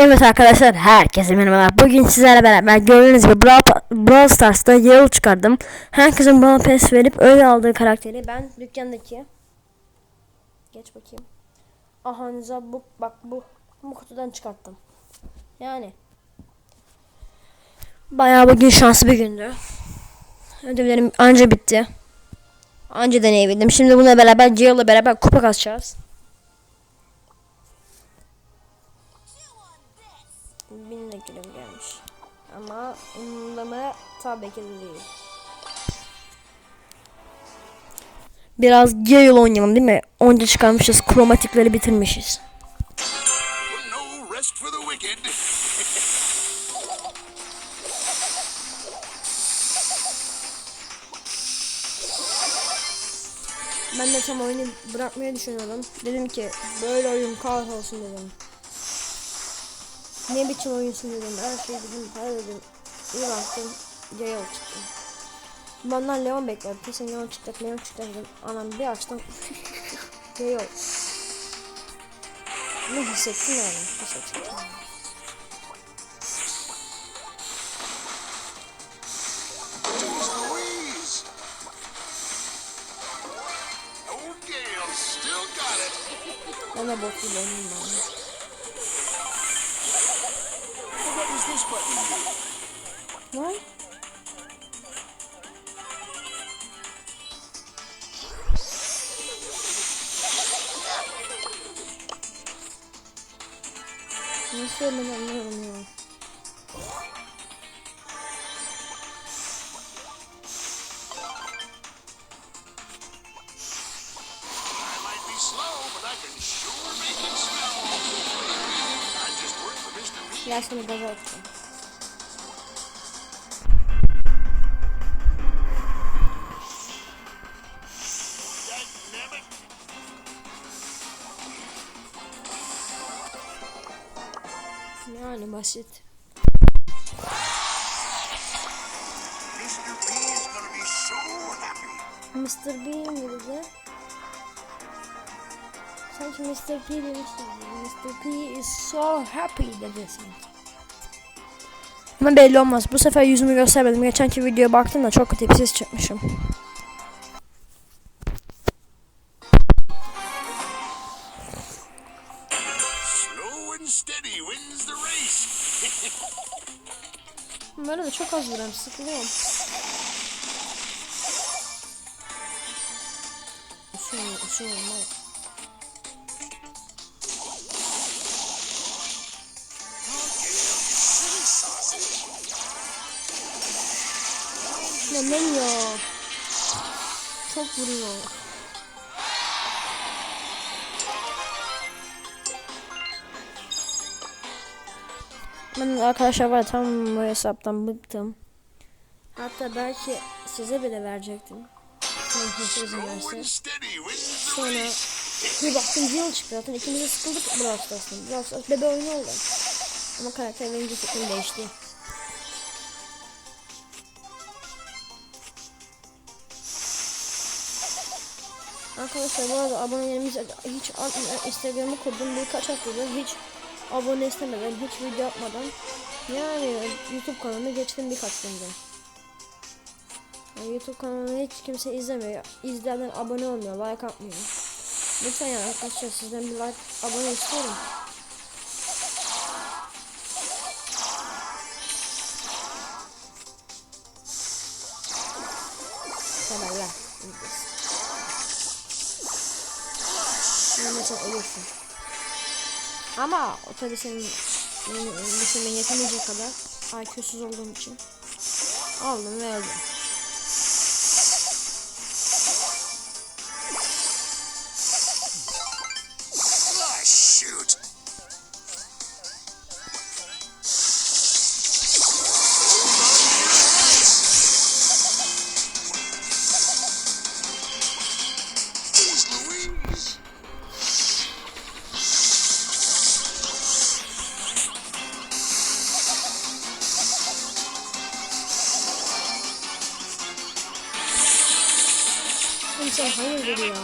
Evet arkadaşlar herkese merhabalar. Bugün sizlerle beraber gördüğünüz gibi Brawl, Brawl Stars'ta yıl çıkardım. Herkesin bana pes verip öyle aldığı karakteri ben dükkandaki Geç bakayım. Ahanıza bu bak bu bu kutudan çıkarttım. Yani Bayağı bugün şanslı bir gündü. Ödevlerim anca bitti. Anca deneyebildim. Şimdi bununla beraber Gio'la beraber kupa kasacağız. Bin de gülüm gelmiş. Ama umurumda mı? Tabii ki de değil. Biraz Gale oynayalım değil mi? Onca çıkarmışız. Kromatikleri bitirmişiz. Ben de tam oyunu bırakmayı düşünüyorum. Dedim ki böyle oyun kahrolsun dedim. Ne biçim oyunsun dedim. Her şeyi dedim para dedim. İyi baktım. Gale çıktı. Benden Leon beklerdim. Kesin Leon çıkacak. Leon çıkacak dedim. Anam bir açtım. Gale. Ne hissettim yani. Still got it. Ben de bot gibi oynayayım What? Ну все, меня, меня, меня. Я с ним дожался. Basit. Mr. Bean dedi. Sanki Mr. P demiştim. Mr. P is so happy dedi sanki. Ama belli olmaz. Bu sefer yüzümü göstermedim. Geçenki videoya baktım da çok tipsiz çıkmışım. Böyle de çok az vuruyorum. Sıkılıyorum. Uçuyor, uçuyor. olmaz. Ne ya? Çok vuruyor. Ben arkadaşlar var tam bu hesaptan bıktım. Hatta belki size bile verecektim. Sonra bir baktım yıl çıktı zaten ikimiz de sıkıldık Brawl Stars'tan. Brawl Stars bebe oyunu oldu. Ama karakter verince fikrim değişti. Arkadaşlar bu arada abonelerimiz hiç artmıyor. Instagram'ı kurdum birkaç haftadır hiç abone istemeden, hiç video yapmadan. Yani YouTube kanalına geçtim birkaç günde. Yani YouTube kanalını hiç kimse izlemiyor. İzleyenler abone olmuyor, like atmıyor. Lütfen yani arkadaşlar sizden bir like, abone istiyorum. Haberler. Şimdi sen ölürsün. Ama o tabi senin düşünmen yetemeyecek kadar IQ'suz olduğum için aldım ve öldüm. Hayırdır ya.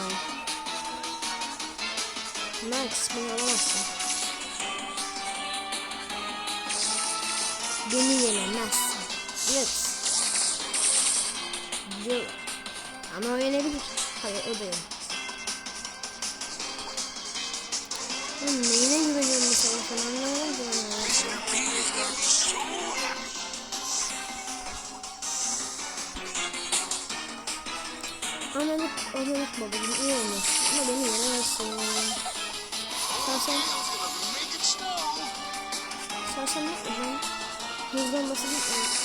Max beni alamazsın. Beni yenemezsin. Evet. Yok. Ama o yenebilir. Hayır o da yok. Hmm, neyine güveniyorum mesela sana anlamadım ki ben ya. Stampede is gonna be so happy. Analık, analık babacım iyi oynuyorsun ama beni yenemezsin. Sen sen ne yapıyorsun? Hızlanması gitmiyor.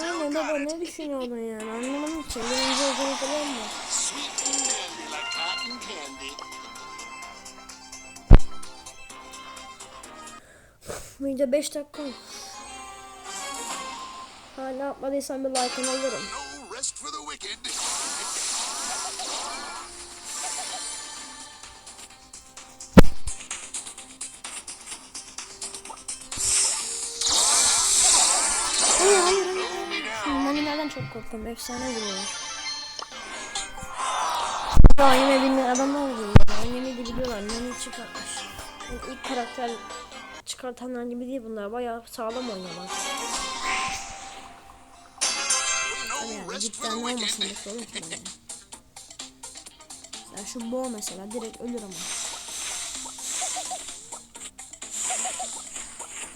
Gale Ha, ne baba ne düşünüyordun yani anlamadım ki. Birinci olduğunu falan mı? Video 5 dakika. Hala atmadıysan bir like'ını alırım. Çok korktum. Efsane vuruyorlar. Anime bilmeyen adamlar vuruyor. Animeyi de biliyorlar. Nani çıkartmış. Yani ilk karakter çıkartanlar gibi değil bunlar. Bayağı sağlam oynuyorlar. No Yani cidden ne olmasın diye sorun ki. Mesela şu boğa mesela direkt ölür ama.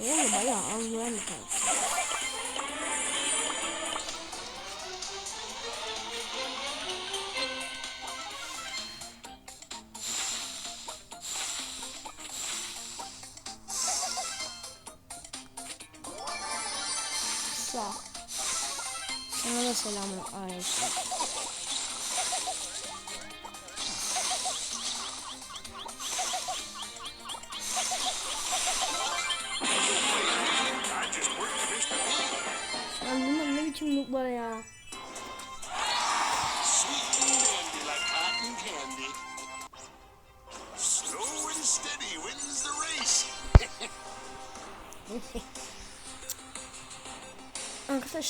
Yani bayağı az bir karakter. Sana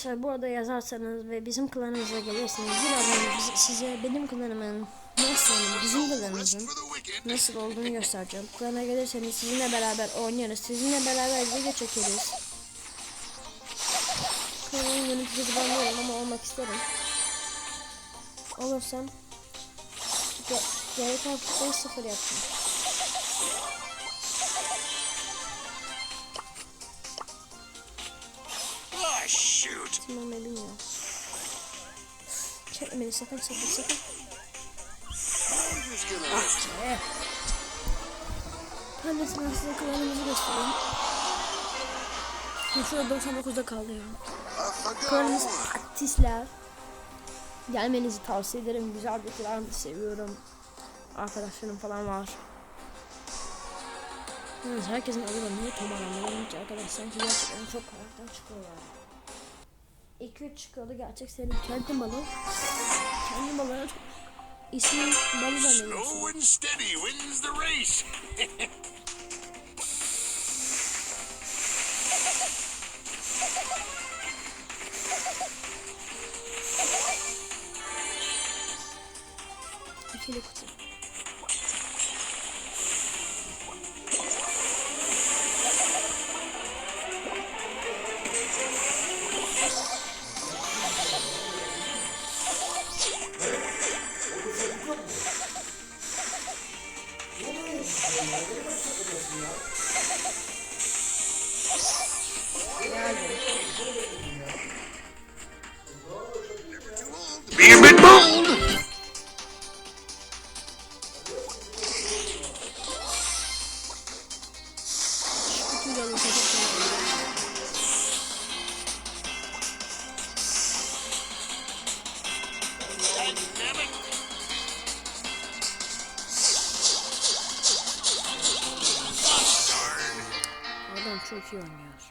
Arkadaşlar bu arada yazarsanız ve bizim klanımıza gelirseniz biz- size benim klanımın nasıl bizim klanımızın nasıl olduğunu göstereceğim. Klana gelirseniz sizinle beraber oynarız. Sizinle beraber video çekeriz. Klanın yöneticisi ben değilim ama olmak isterim. Olursam ge- gerek artık sıfır yapacağım. Ben bilmiyorum. Çekme beni sakın sakın sakın. Gonna rest. Eh. Ben de sana size klanımızı göstereyim. Şurada 99'da kaldı ya. Go. Aktisler. Gelmenizi tavsiye ederim. Güzel bir klan. Seviyorum. Arkadaşlarım falan var. Yalnız herkesin adı da niye Tomar anlamadım ki arkadaş. Sanki gerçekten çok karakter çıkıyor yani. 2-3 çıkıyordu gerçek senin kendi balı. Kendi çok... İsmi balı zannediyorsun. Slow and steady wins the race. İkili kutu. Dynamic. Darn. Adam çok iyi oynuyor.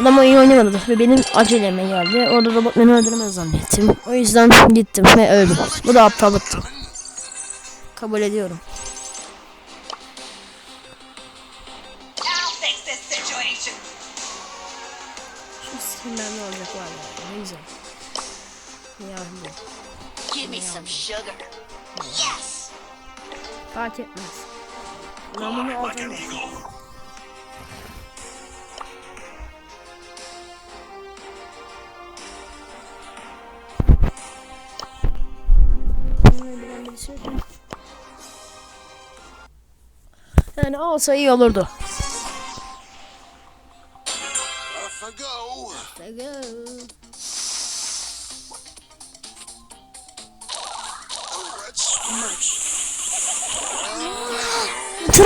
Adam iyi oynamadı ve benim aceleme geldi. Orada robot beni öldürmez zannettim. O yüzden gittim ve öldüm. Bu da aptallıktı. Kabul ediyorum. Skinler ne olacak var ya. Ne güzel. Ya bu. Give me some sugar. Yes. Fark etmez. Yok mu? Yani olsa iyi olurdu.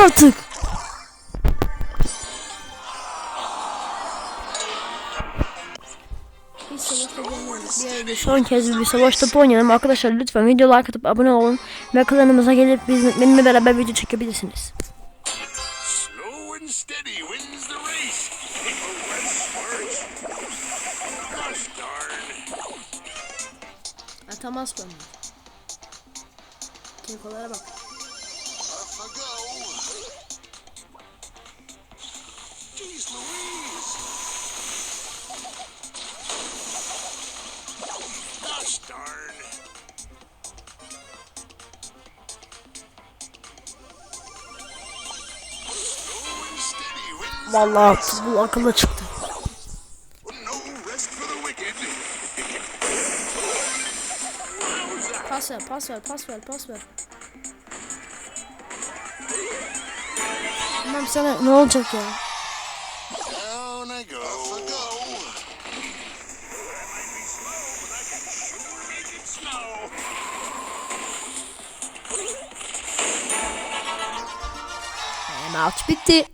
Artık. Son kez bir savaş topu oynayalım. Arkadaşlar lütfen video like atıp abone olun. Ve kanalımıza gelip biz, benimle beraber video çekebilirsiniz. Slow and steady wins the race. That's smart. Gosh darn. Atamaz bana. Kekolara bak. Darn. Vallahi bu akıllı çıktı. Pas ver, pas ver, pas ver, pas ver. Tamam sana ne olacak ya? Down I go. Off I go. Snow. E, maç bitti.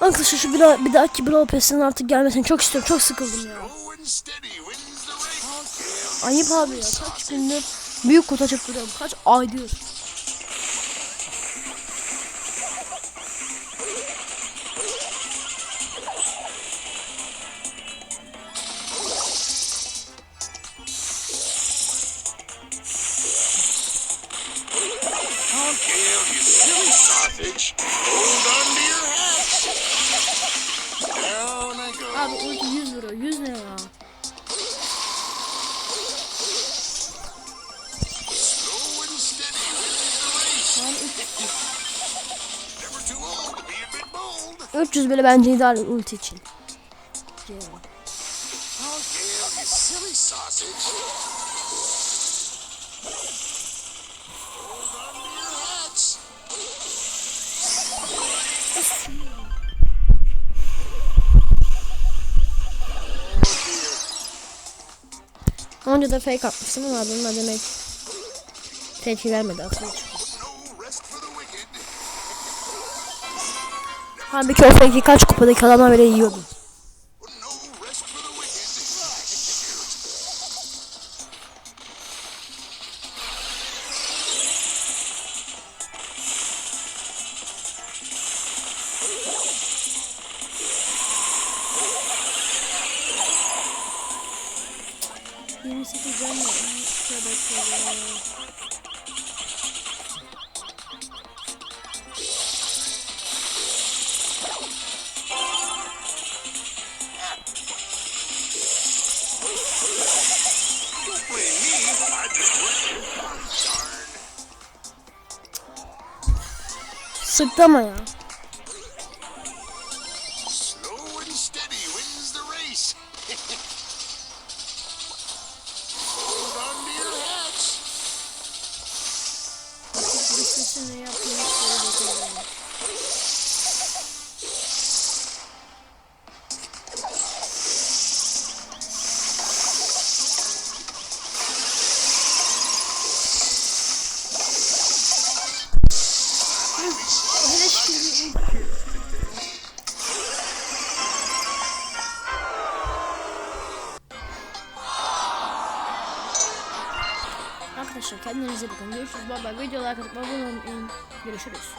Arkadaşlar şu bir, daha, bir dahaki Brawl Pass'in artık gelmesini çok istiyorum. Çok sıkıldım ya. Ayıp abi ya. Kaç gündür büyük kutu açıp duruyorum. Kaç ay diyor. Gail, you silly sausage. Hold on to your 300 bile bence ideal ulti için. Gail, you silly sausage. Hold on to your hats. Önce de fake atmıştım ama bununla demek tepki vermedi aslında. Halbuki o fake'i kaç kupadaki adamlar bile yiyordu. Yirmi sekiz can mı? Şöyle şöyle. 就这么样。Kendinize bakın. Görüşürüz. Bye bye. Videolar katıp abone. Görüşürüz.